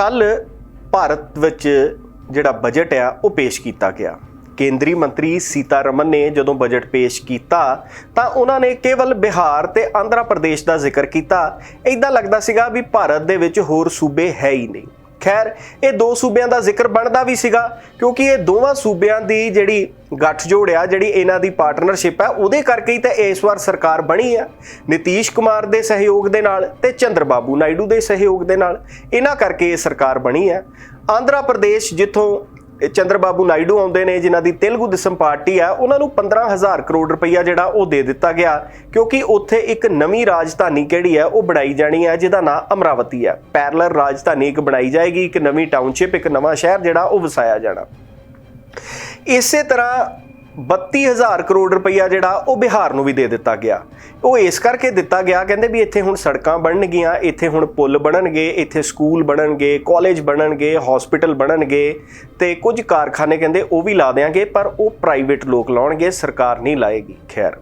ਕੱਲ ਭਾਰਤ ਵਿੱਚ ਜਿਹੜਾ ਬਜਟ ਆ, ਉਹ ਪੇਸ਼ ਕੀਤਾ ਗਿਆ। ਕੇਂਦਰੀ ਮੰਤਰੀ ਸੀਤਾਰਮਨ ਨੇ ਜਦੋਂ ਬਜਟ ਪੇਸ਼ ਕੀਤਾ, ਤਾਂ ਉਹਨਾਂ ਨੇ ਕੇਵਲ ਬਿਹਾਰ ਤੇ ਆਂਧਰਾ ਪ੍ਰਦੇਸ਼ ਦਾ ਜ਼ਿਕਰ ਕੀਤਾ। ਇਦਾਂ ਲੱਗਦਾ ਸੀਗਾ ਵੀ ਭਾਰਤ ਦੇ ਵਿੱਚ ਹੋਰ ਸੂਬੇ ਹੈ ਹੀ ਨਹੀਂ। ਖੈਰ, ਇਹ ਦੋ ਸੂਬਿਆਂ ਦਾ ਜ਼ਿਕਰ ਬਣਦਾ ਵੀ ਸੀਗਾ, ਕਿਉਂਕਿ ਇਹ ਦੋਵਾਂ ਸੂਬਿਆਂ ਦੀ ਜਿਹੜੀ ਗੱਠਜੋੜ ਆ, ਜਿਹੜੀ ਇਹਨਾਂ ਦੀ ਪਾਰਟਨਰਸ਼ਿਪ ਹੈ ਉਹਦੇ ਕਰਕੇ ਹੀ ਤਾਂ ਇਸ ਵਾਰ ਸਰਕਾਰ ਬਣੀ ਆ। ਨਿਤੀਸ਼ ਕੁਮਾਰ ਦੇ ਸਹਿਯੋਗ ਦੇ ਨਾਲ ਤੇ ਚੰਦਰਬਾਬੂ ਨਾਇਡੂ ਦੇ ਸਹਿਯੋਗ ਦੇ ਨਾਲ, ਇਹਨਾਂ ਕਰਕੇ ਇਹ ਸਰਕਾਰ ਬਣੀ ਆ। ਆਂਧਰਾ ਪ੍ਰਦੇਸ਼ ਜਿੱਥੋਂ ਚੰਦਰਬਾਬੂ ਨਾਇਡੂ ਆਉਂਦੇ ਨੇ, ਜਿਨ੍ਹਾਂ ਦੀ ਤੇਲਗੂ ਦਿਸਮ ਪਾਰਟੀ ਆ, ਉਹਨਾਂ ਨੂੰ 15000 ਕਰੋੜ ਰੁਪਈਆ ਜਿਹੜਾ ਉਹ ਦੇ ਦਿੱਤਾ ਗਿਆ, ਕਿਉਂਕਿ ਉੱਥੇ ਇੱਕ ਨਵੀਂ ਰਾਜਧਾਨੀ ਕਿਹੜੀ ਹੈ, ਉਹ ਬਣਾਈ ਜਾਣੀ ਹੈ, ਜਿਹਦਾ ਨਾਮ ਅਮਰਾਵਤੀ ਹੈ। ਪੈਰਲਰ ਰਾਜਧਾਨੀ ਇੱਕ ਬਣਾਈ ਜਾਏਗੀ, ਇੱਕ ਨਵੀਂ ਟਾਊਨਸ਼ਿਪ ਇੱਕ ਨਵਾਂ ਸ਼ਹਿਰ ਜਿਹੜਾ ਉਹ ਵਸਾਇਆ ਜਾਣਾ। ਇਸੇ ਤਰ੍ਹਾਂ 32000 ਕਰੋੜ ਰੁਪਈਆ ਜਿਹੜਾ ਉਹ ਬਿਹਾਰ ਨੂੰ ਵੀ ਦੇ ਦਿੱਤਾ ਗਿਆ। ਉਹ ਇਸ ਕਰਕੇ ਦਿੱਤਾ ਗਿਆ, ਕਹਿੰਦੇ ਵੀ ਇੱਥੇ ਹੁਣ ਸੜਕਾਂ ਬਣਨਗੀਆਂ, ਇੱਥੇ ਹੁਣ ਪੁਲ ਬਣਨਗੇ, ਇੱਥੇ ਸਕੂਲ ਬਣਨਗੇ, ਕਾਲਜ ਬਣਨਗੇ ਹਸਪੀਟਲ ਬਣਨਗੇ ਤੇ ਕੁਝ ਕਾਰਖਾਨੇ ਕਹਿੰਦੇ ਉਹ ਵੀ ਲਾ ਦੇਾਂਗੇ ਪਰ ਉਹ ਪ੍ਰਾਈਵੇਟ ਲੋਕ ਲਾਉਣਗੇ, ਸਰਕਾਰ ਨਹੀਂ ਲਾਏਗੀ। ਖੈਰ।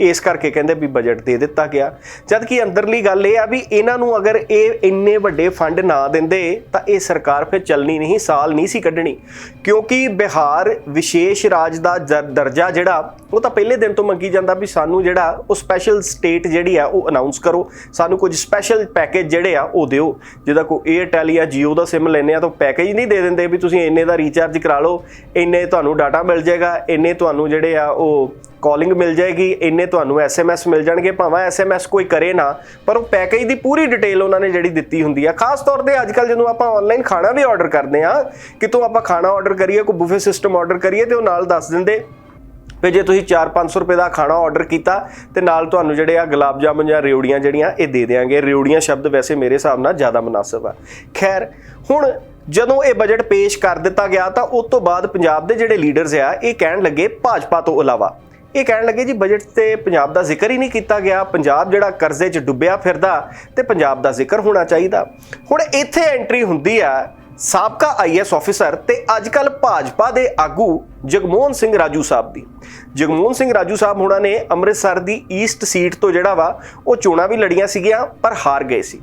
ਇਸ ਕਰਕੇ ਕਹਿੰਦੇ ਵੀ ਬਜਟ ਦੇ ਦਿੱਤਾ ਗਿਆ। ਜਦ ਕਿ ਅੰਦਰਲੀ ਗੱਲ ਇਹ ਆ ਵੀ ਇਹਨਾਂ ਨੂੰ ਅਗਰ ਇਹ ਇੰਨੇ ਵੱਡੇ ਫੰਡ ਨਾ ਦਿੰਦੇ, ਤਾਂ ਇਹ ਸਰਕਾਰ ਫਿਰ ਚੱਲਣੀ ਨਹੀਂ, ਸਾਲ ਨਹੀਂ ਸੀ ਕੱਢਣੀ। ਕਿਉਂਕਿ ਬਿਹਾਰ ਵਿਸ਼ੇਸ਼ ਰਾਜ ਦਾ ਜ- ਦਰਜਾ ਜਿਹੜਾ, ਉਹ ਤਾਂ ਪਹਿਲੇ ਦਿਨ ਤੋਂ ਮੰਗੀ ਜਾਂਦਾ ਵੀ ਸਾਨੂੰ ਜਿਹੜਾ, ਉਹ ਸਪੈਸ਼ਲ ਸਟੇਟ ਜਿਹੜੀ ਆ, ਉਹ ਅਨਾਉਂਸ ਕਰੋ। ਸਾਨੂੰ ਕੁਝ ਸਪੈਸ਼ਲ ਪੈਕੇਜ ਜਿਹੜੇ ਆ, ਉਹ ਦਿਓ। ਜਿਹਦਾ ਕੋਈ 에ਅਰਟੈਲ ਜਾਂ Jio ਦਾ SIM ਲੈਨੇ ਆ, ਤਾਂ ਪੈਕੇਜ ਨਹੀਂ ਦੇ ਦਿੰਦੇ ਵੀ ਤੁਸੀਂ ਇੰਨੇ ਦਾ ਰੀਚਾਰਜ ਕਰਾ ਲਓ, ਇੰਨੇ ਤੁਹਾਨੂੰ ਡਾਟਾ ਮਿਲ ਜਾਏਗਾ, ਇੰਨੇ ਤੁਹਾਨੂੰ ਜਿਹੜੇ ਆ, ਉਹ ਕਾਲਿੰਗ ਮਿਲ ਜਾਏਗੀ, ਇੰਨੇ ਤੁਹਾਨੂੰ ਐਸਐਮਐਸ ਮਿਲ ਜਾਣਗੇ, ਭਾਵੇਂ ਐਸਐਮਐਸ ਕੋਈ ਕਰੇ ਨਾ, ਪਰ ਉਹ ਪੈਕੇਜ ਦੀ ਪੂਰੀ ਡਿਟੇਲ ਉਹਨਾਂ ਨੇ ਜਿਹੜੀ ਦਿੱਤੀ ਹੁੰਦੀ ਆ। ਖਾਸ ਤੌਰ ਤੇ ਅੱਜ ਕੱਲ ਜਦੋਂ ਆਪਾਂ ਆਨਲਾਈਨ ਖਾਣਾ ਵੀ ਆਰਡਰ ਕਰਦੇ ਆ, ਕਿਤੋਂ ਆਪਾਂ ਖਾਣਾ ਆਰਡਰ ਕਰੀਏ, ਕੋਈ ਬੁਫੇ ਸਿਸਟਮ ਆਰਡਰ ਕਰੀਏ, ਤੇ ਉਹ ਨਾਲ ਦੱਸ ਦਿੰਦੇ, ਵੀ ਜੇ ਤੁਸੀਂ 4-500 ਰੁਪਏ ਦਾ ਖਾਣਾ ਆਰਡਰ ਕੀਤਾ, ਤੇ ਨਾਲ ਤੁਹਾਨੂੰ ਜਿਹੜੇ ਆ ਗੁਲਾਬ ਜਾਮੁਨ ਜਾਂ ਰਿਉੜੀਆਂ ਜਿਹੜੀਆਂ, ਇਹ ਦੇ ਦੇਾਂਗੇ ਰਿਉੜੀਆਂ ਸ਼ਬਦ ਵੈਸੇ ਮੇਰੇ ਹਿਸਾਬ ਨਾਲ ਜ਼ਿਆਦਾ ਮੁਨਾਸਬ ਆ। ਖੈਰ, ਹੁਣ ਜਦੋਂ ਇਹ ਬਜਟ ਪੇਸ਼ ਕਰ ਦਿੱਤਾ ਗਿਆ, ਤਾਂ ਉਸ ਤੋਂ ਬਾਅਦ ਪੰਜਾਬ ਦੇ ਜਿਹੜੇ ਲੀਡਰਸ ਆ, ਇਹ ਕਹਿਣ ਲੱਗੇ, ਭਾਜਪਾ ਤੋਂ ਇਲਾਵਾ। ਇਹ ਕਹਿਣ ਲੱਗੇ ਜੀ ਬਜਟ ਤੇ ਪੰਜਾਬ ਦਾ ਜ਼ਿਕਰ ਹੀ ਨਹੀਂ ਕੀਤਾ ਗਿਆ। ਪੰਜਾਬ ਜਿਹੜਾ ਕਰਜ਼ੇ 'ਚ ਡੁੱਬਿਆ ਫਿਰਦਾ, ਤੇ ਪੰਜਾਬ ਦਾ ਜ਼ਿਕਰ ਹੋਣਾ ਚਾਹੀਦਾ। ਹੁਣ ਇੱਥੇ ਐਂਟਰੀ ਹੁੰਦੀ ਆ ਸਾਬਕਾ ਆਈਐਸ ਆਫੀਸਰ ਤੇ ਅੱਜਕੱਲ ਭਾਜਪਾ ਦੇ ਆਗੂ ਜਗਮੋਹਨ ਸਿੰਘ ਰਾਜੂ ਸਾਹਿਬ ਦੀ। ਜਗਮੋਹਨ ਸਿੰਘ ਰਾਜੂ ਸਾਹਿਬ ਹੁਣਾਂ ਨੇ ਅੰਮ੍ਰਿਤਸਰ ਦੀ ਈਸਟ ਸੀਟ ਤੋਂ ਜਿਹੜਾ ਵਾ, ਉਹ ਚੋਣਾਂ ਵੀ ਲੜੀਆਂ ਸੀਗੀਆਂ, ਪਰ ਹਾਰ ਗਏ ਸੀ।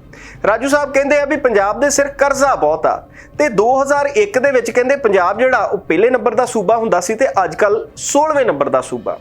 ਰਾਜੂ ਸਾਹਿਬ ਕਹਿੰਦੇ ਆ ਵੀ ਪੰਜਾਬ ਦੇ ਸਿਰ ਕਰਜ਼ਾ ਬਹੁਤ ਆ, ਤੇ 2001 ਦੇ ਵਿੱਚ ਕਹਿੰਦੇ ਪੰਜਾਬ ਜਿਹੜਾ, ਉਹ ਪਹਿਲੇ ਨੰਬਰ ਦਾ ਸੂਬਾ ਹੁੰਦਾ ਸੀ ਤੇ ਅੱਜਕੱਲ 16ਵੇਂ ਨੰਬਰ ਦਾ ਸੂਬਾ।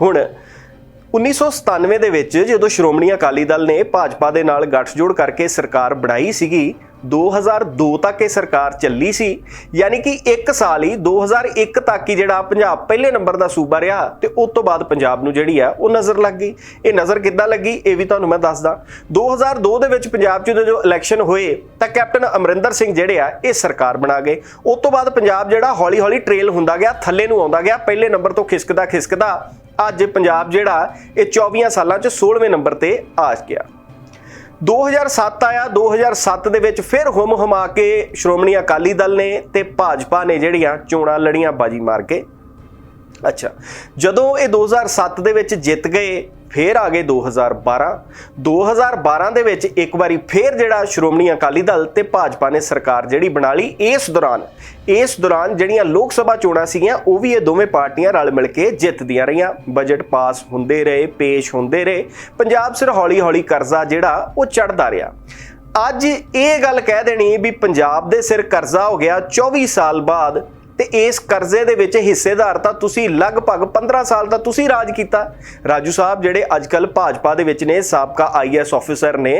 ਹੁਣ 1997 ਦੇ ਵਿੱਚ ਜਦੋਂ ਸ਼੍ਰੋਮਣੀ ਅਕਾਲੀ ਦਲ ਨੇ ਭਾਜਪਾ ਦੇ ਨਾਲ ਗੱਠਜੋੜ ਕਰਕੇ ਸਰਕਾਰ ਬਣਾਈ ਸੀਗੀ 2002 ਤੱਕ ਇਹ ਸਰਕਾਰ ਚੱਲੀ ਸੀ, ਯਾਨੀ ਕਿ 1 ਸਾਲ ਹੀ 2001 ਤੱਕ ਹੀ ਜਿਹੜਾ ਪੰਜਾਬ ਪਹਿਲੇ ਨੰਬਰ ਦਾ ਸੂਬਾ ਰਿਹਾ ਤੇ ਉਸ ਤੋਂ ਬਾਅਦ ਪੰਜਾਬ ਨੂੰ ਜਿਹੜੀ ਆ ਉਹ ਨਜ਼ਰ ਲੱਗ ਗਈ। ਇਹ ਨਜ਼ਰ ਕਿੱਦਾਂ ਲੱਗੀ ਇਹ ਵੀ ਤੁਹਾਨੂੰ ਮੈਂ ਦੱਸਦਾ। 2002 ਦੇ ਵਿੱਚ ਪੰਜਾਬ 'ਚ ਜਦੋਂ ਇਲੈਕਸ਼ਨ ਹੋਏ, ਤਾਂ ਕੈਪਟਨ ਅਮਰਿੰਦਰ ਸਿੰਘ ਜਿਹੜੇ ਆ, ਇਹ ਸਰਕਾਰ ਬਣਾ ਗਏ। ਉਸ ਤੋਂ ਬਾਅਦ ਪੰਜਾਬ ਜਿਹੜਾ ਹੌਲੀ-ਹੌਲੀ ਟ੍ਰੇਲ ਹੁੰਦਾ ਗਿਆ, ਥੱਲੇ ਨੂੰ ਆਉਂਦਾ ਗਿਆ, ਪਹਿਲੇ ਨੰਬਰ ਤੋਂ ਖਿਸਕਦਾ ਖਿਸਕਦਾ ਅੱਜ ਪੰਜਾਬ ਜਿਹੜਾ, ਇਹ 24 ਸਾਲਾਂ 'ਚ 16ਵੇਂ ਨੰਬਰ ਤੇ ਆ ਗਿਆ। 2007 ਆਇਆ 2007 ਦੇ ਵਿੱਚ ਫਿਰ ਹੁਮ ਹੁਮਾ ਕੇ ਸ਼੍ਰੋਮਣੀ ਅਕਾਲੀ ਦਲ ਨੇ ਤੇ ਭਾਜਪਾ ਨੇ ਜਿਹੜੀਆਂ ਚੋਣਾਂ ਲੜੀਆਂ ਬਾਜੀ ਮਾਰ ਕੇ। ਅੱਛਾ, ਜਦੋਂ ਇਹ 2007 ਦੇ ਵਿੱਚ ਜਿੱਤ ਗਏ ਫੇਰ ਆ ਗਏ 2012 2012 ਦੇ ਵਿੱਚ ਇੱਕ ਵਾਰੀ ਫੇਰ ਜਿਹੜਾ ਸ਼੍ਰੋਮਣੀ ਅਕਾਲੀ ਦਲ ਤੇ ਭਾਜਪਾ ਨੇ ਸਰਕਾਰ ਜਿਹੜੀ ਬਣਾ ਲਈ, ਇਸ ਦੌਰਾਨ ਇਸ ਦੌਰਾਨ ਜਿਹੜੀਆਂ ਲੋਕ ਸਭਾ ਚੋਣਾਂ ਸੀਗੀਆਂ, ਉਹ ਵੀ ਇਹ ਦੋਵੇਂ ਪਾਰਟੀਆਂ ਰਲ ਮਿਲ ਕੇ ਜਿੱਤਦੀਆਂ ਰਹੀਆਂ। ਬਜਟ ਪਾਸ ਹੁੰਦੇ ਰਹੇ, ਪੇਸ਼ ਹੁੰਦੇ ਰਹੇ। ਪੰਜਾਬ ਸਿਰ ਹੌਲੀ ਹੌਲੀ ਕਰਜ਼ਾ ਜਿਹੜਾ, ਉਹ ਚੜਦਾ ਰਿਹਾ। ਅੱਜ ਇਹ ਗੱਲ ਕਹਿ ਦੇਣੀ ਵੀ ਪੰਜਾਬ ਦੇ ਸਿਰ ਕਰਜ਼ਾ ਹੋ ਗਿਆ। 24 ਸਾਲ ਬਾਅਦ ਤੇ ਇਸ ਕਰਜ਼ੇ ਦੇ ਵਿੱਚ ਹਿੱਸੇਦਾਰ ਤਾਂ ਤੁਸੀਂ ਲਗਭਗ 15 ਸਾਲ ਦਾ ਤੁਸੀਂ ਰਾਜ ਕੀਤਾ। ਰਾਜੂ ਸਾਹਿਬ, ਜਿਹੜੇ ਅੱਜਕੱਲ ਭਾਜਪਾ ਦੇ ਵਿੱਚ ਨੇ, ਸਾਬਕਾ ਆਈਐਸ ਆਫੀਸਰ ਨੇ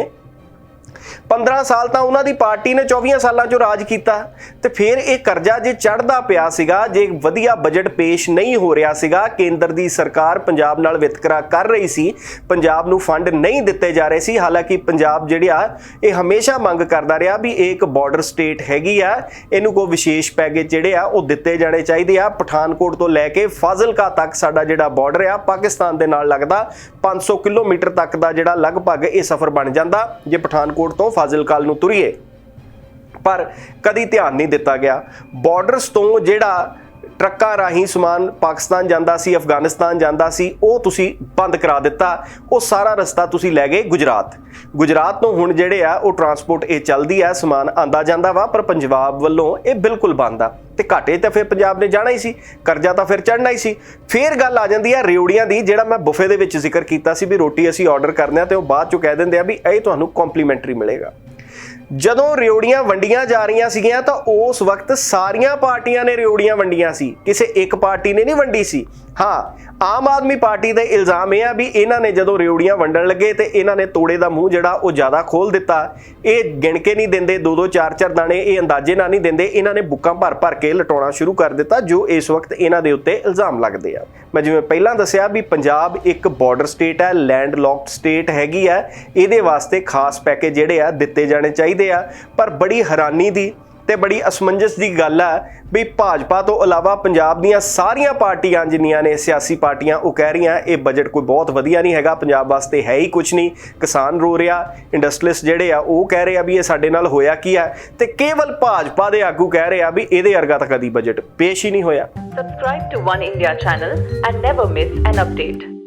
15 ਸਾਲ ਤਾਂ ਉਹਨਾਂ ਦੀ ਪਾਰਟੀ ਨੇ 24 ਸਾਲਾਂ 'ਚੋਂ ਰਾਜ ਕੀਤਾ ਤੇ ਫਿਰ ਇਹ ਕਰਜ਼ਾ ਜੇ ਚੜਦਾ ਪਿਆ ਸੀਗਾ, ਜੇ ਵਧੀਆ ਬਜਟ ਪੇਸ਼ ਨਹੀਂ ਹੋ ਰਿਹਾ ਸੀਗਾ, ਕੇਂਦਰ ਦੀ ਸਰਕਾਰ ਪੰਜਾਬ ਨਾਲ ਵਿਤਕਰਾ ਕਰ ਰਹੀ ਸੀ, ਪੰਜਾਬ ਨੂੰ ਫੰਡ ਨਹੀਂ ਦਿੱਤੇ ਜਾ ਰਹੇ ਸੀ, ਹਾਲਾਂਕਿ ਪੰਜਾਬ ਜਿਹੜਾ ਇਹ ਹਮੇਸ਼ਾ ਮੰਗ ਕਰਦਾ ਰਿਹਾ ਵੀ ਇਹ ਇੱਕ ਬਾਰਡਰ ਸਟੇਟ ਹੈਗੀ ਆ, ਇਹਨੂੰ ਕੋਈ ਵਿਸ਼ੇਸ਼ ਪੈਕੇਜ ਜਿਹੜੇ ਆ, ਉਹ ਦਿੱਤੇ ਜਾਣੇ ਚਾਹੀਦੇ ਆ। ਪਠਾਨਕੋਟ ਤੋਂ ਲੈ ਕੇ ਫਾਜ਼ਿਲਕਾ ਤੱਕ ਸਾਡਾ ਜਿਹੜਾ ਬਾਰਡਰ ਆ, ਪਾਕਿਸਤਾਨ ਦੇ ਨਾਲ ਲੱਗਦਾ 500 ਕਿਲੋਮੀਟਰ ਤੱਕ ਦਾ ਜਿਹੜਾ ਲਗਭਗ ਇਹ ਸਫ਼ਰ ਬਣ ਜਾਂਦਾ, ਜੇ ਪਠਾਨਕੋਟ ਤੋਂ ਫਾਜ਼ਿਲਕਾਲ ਨੂੰ ਤੁਰੀਏ। ਪਰ ਕਦੀ ਧਿਆਨ ਨਹੀਂ ਦਿੱਤਾ ਗਿਆ। ਬਾਰਡਰਸ ਤੋਂ ਜਿਹੜਾ ਟਰੱਕਾਂ ਰਾਹੀਂ ਸਮਾਨ ਪਾਕਿਸਤਾਨ ਜਾਂਦਾ ਸੀ, ਅਫਗਾਨਿਸਤਾਨ ਜਾਂਦਾ ਸੀ, ਉਹ ਤੁਸੀਂ ਬੰਦ ਕਰਾ ਦਿੱਤਾ। ਉਹ ਸਾਰਾ ਰਸਤਾ ਤੁਸੀਂ ਲੈ ਗਏ ਗੁਜਰਾਤ। ਗੁਜਰਾਤ ਤੋਂ ਹੁਣ ਜਿਹੜੇ ਆ, ਉਹ ਟਰਾਂਸਪੋਰਟ ਇਹ ਚੱਲਦੀ ਆ, ਸਮਾਨ ਆਂਦਾ ਜਾਂਦਾ ਵਾ, ਪਰ ਪੰਜਾਬ ਵੱਲੋਂ ਇਹ ਬਿਲਕੁਲ ਬੰਦ ਆ। ਤੇ ਘਾਟੇ ਤਾਂ ਫਿਰ ਪੰਜਾਬ ਨੇ ਜਾਣਾ ਹੀ ਸੀ, ਕਰਜ਼ਾ ਤਾਂ ਫਿਰ ਚੜਨਾ ਹੀ ਸੀ। ਫੇਰ ਗੱਲ ਆ ਜਾਂਦੀ ਆ ਰਿਉੜੀਆਂ ਦੀ, ਜਿਹੜਾ ਮੈਂ ਬੁਫੇ ਦੇ ਵਿੱਚ ਜ਼ਿਕਰ ਕੀਤਾ ਸੀ ਵੀ ਰੋਟੀ ਅਸੀਂ ਆਰਡਰ ਕਰਦੇ ਆ ਤੇ ਉਹ ਬਾਅਦ ਚੋਂ ਕਹਿ ਦਿੰਦੇ ਆ ਵੀ ਇਹ ਤੁਹਾਨੂੰ ਕੰਪਲੀਮੈਂਟਰੀ ਮਿਲੇਗਾ। ਜਦੋਂ ਰਿਓੜੀਆਂ ਵੰਡੀਆਂ ਜਾ ਰਹੀਆਂ ਸੀਗੀਆਂ ਤਾਂ ਉਸ ਵਕਤ ਸਾਰੀਆਂ ਪਾਰਟੀਆਂ ਨੇ ਰਿਓੜੀਆਂ ਵੰਡੀਆਂ ਸੀ। ਕਿਸੇ ਇੱਕ ਪਾਰਟੀ ਨੇ ਨਹੀਂ ਵੰਡੀ ਸੀ। ਹਾਂ, ਆਮ ਆਦਮੀ ਪਾਰਟੀ ਦੇ ਇਲਜ਼ਾਮ ਇਹ ਆ ਵੀ ਇਹਨਾਂ ਨੇ ਜਦੋਂ ਰਿਓੜੀਆਂ ਵੰਡਣ ਲੱਗੇ ਤੇ ਇਹਨਾਂ ਨੇ ਤੋੜੇ ਦਾ ਮੂੰਹ ਜਿਹੜਾ ਉਹ ਜ਼ਿਆਦਾ ਖੋਲ ਦਿੱਤਾ। ਇਹ ਗਿਣ ਕੇ ਨਹੀਂ ਦਿੰਦੇ, ਦੋ ਦੋ ਚਾਰ ਚਾਰ ਦਾਣੇ ਇਹ ਅੰਦਾਜ਼ੇ ਨਾਲ ਨਹੀਂ ਦਿੰਦੇ। ਇਹਨਾਂ ਨੇ ਬੁੱਕਾਂ ਭਰ ਭਰ ਕੇ ਲਟਾਉਣਾ ਸ਼ੁਰੂ ਕਰ ਦਿੱਤਾ, ਜੋ ਇਸ ਵਕਤ ਇਹਨਾਂ ਦੇ ਉੱਤੇ ਇਲਜ਼ਾਮ ਲੱਗਦੇ ਆ। ਮੈਂ ਜਿਵੇਂ ਪਹਿਲਾਂ ਦੱਸਿਆ ਵੀ ਪੰਜਾਬ ਇੱਕ ਬਾਰਡਰ ਸਟੇਟ ਹੈ ਲੈਂਡ ਲੌਕਡ ਸਟੇਟ ਹੈਗੀ ਆ ਇਹਦੇ ਵਾਸਤੇ ਖਾਸ ਪੈਕੇਜ ਜਿਹੜੇ ਆ ਦਿੱਤੇ ਜਾਣੇ ਚਾਹੀਦੇ ਆ। ਪਰ ਬੜੀ ਹੈਰਾਨੀ ਦੀ ਤੇ ਬੜੀ ਅਸਮੰਜਸ ਦੀ ਗੱਲ ਆ ਵੀ ਭਾਜਪਾ ਤੋਂ ਇਲਾਵਾ ਪੰਜਾਬ ਦੀਆਂ ਸਾਰੀਆਂ ਪਾਰਟੀਆਂ ਜਿੰਨੀਆਂ ਨੇ ਸਿਆਸੀ ਪਾਰਟੀਆਂ, ਉਹ ਕਹਿ ਰਹੀਆਂ, ਇਹ ਬਜਟ ਕੋਈ ਬਹੁਤ ਵਧੀਆ ਨਹੀਂ ਹੈਗਾ, ਪੰਜਾਬ ਵਾਸਤੇ ਹੈ ਹੀ ਕੁਝ ਨਹੀਂ ਕਿਸਾਨ ਰੋ ਰਿਹਾ ਇੰਡਸਟਰੀਅਲਿਸਟ ਜਿਹੜੇ ਆ, ਉਹ ਕਹਿ ਰਹੇ ਆ ਵੀ ਇਹ ਸਾਡੇ ਨਾਲ ਹੋਇਆ ਕੀ ਆ ਤੇ ਕੇਵਲ ਭਾਜਪਾ ਦੇ ਆਗੂ ਕਹਿ ਰਹੇ ਆ ਵੀ ਇਹਦੇ ਵਰਗਾ ਤਾਂ ਕਦੀ ਬਜਟ ਪੇਸ਼ ਹੀ ਨਹੀਂ ਹੋਇਆ Subscribe to One India channel and never miss an update.